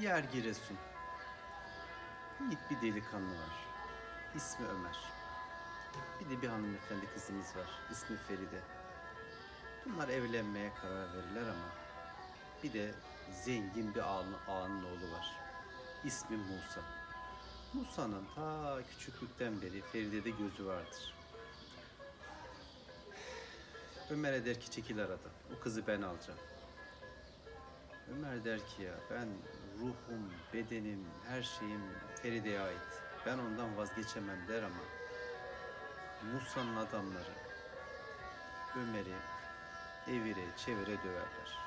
Yer Giresun. Yiğit bir delikanlı var. İsmi Ömer. Bir de bir hanımefendi kızımız var. İsmi Feride. Bunlar evlenmeye karar verirler ama bir de zengin bir ağanın, ağanın oğlu var. İsmi Musa. Musa'nın ta küçüklükten beri Feride'de gözü vardır. Ömer'e der ki çekil aradan. O kızı ben alacağım. Ömer der ki ya ben ruhum, bedenim, her şeyim Feride'ye ait. Ben ondan vazgeçemem der ama Musa'nın adamları Ömer'i evire çevire döverler.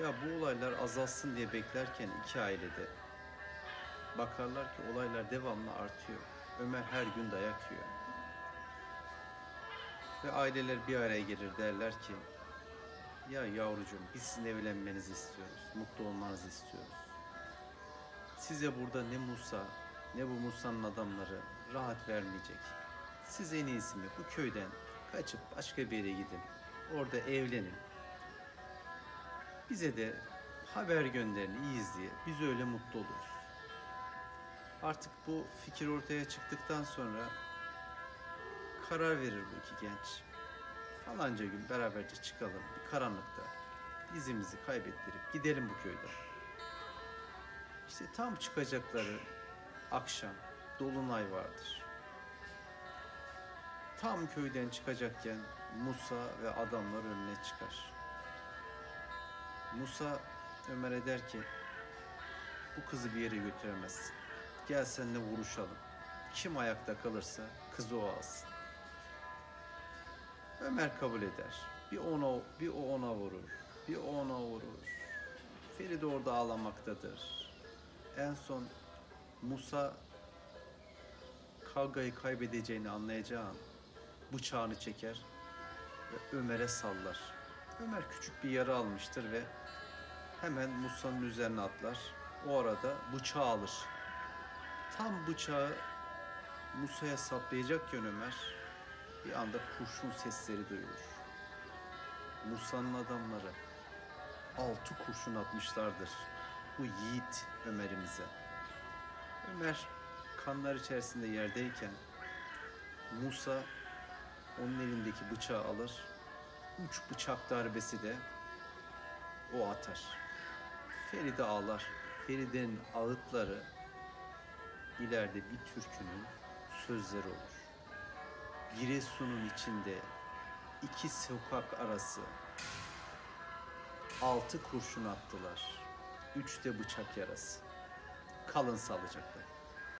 Ya bu olaylar azalsın diye beklerken iki ailede bakarlar ki olaylar devamlı artıyor. Ömer her gün dayak yiyor. Ve aileler bir araya gelir derler ki ya yavrucuğum biz sizin evlenmenizi istiyoruz. Mutlu olmanızı istiyoruz. Size burada ne Musa ne bu Musa'nın adamları rahat vermeyecek. Siz en iyisi mi bu köyden kaçıp başka bir yere gidin. Orada evlenin. Bize de haber gönderin iyiyiz diye. Biz öyle mutlu oluruz. Artık bu fikir ortaya çıktıktan sonra karar verir bu iki genç. Falanca gün beraberce çıkalım bir karanlıkta. izimizi kaybettirip gidelim bu köyden. İşte tam çıkacakları akşam dolunay vardır. Tam köyden çıkacakken Musa ve adamlar önüne çıkar. Musa Ömer'e der ki bu kızı bir yere götüremezsin. Gel seninle vuruşalım. Kim ayakta kalırsa kızı o alsın. Ömer kabul eder. Bir ona bir o ona vurur. Bir o ona vurur. Feride orada ağlamaktadır. En son Musa kavgayı kaybedeceğini anlayacağı an bıçağını çeker ve Ömer'e sallar. Ömer küçük bir yara almıştır ve hemen Musa'nın üzerine atlar. O arada bıçağı alır. Tam bıçağı Musa'ya saplayacakken Ömer bir anda kurşun sesleri duyulur. Musa'nın adamları altı kurşun atmışlardır bu yiğit Ömer'imize. Ömer kanlar içerisinde yerdeyken Musa onun elindeki bıçağı alır. Üç bıçak darbesi de o atar. Feride ağlar. Feride'nin ağıtları ileride bir türkünün sözleri olur. Giresun'un içinde iki sokak arası altı kurşun attılar. Üç de bıçak yarası. Kalın sağlıcakla.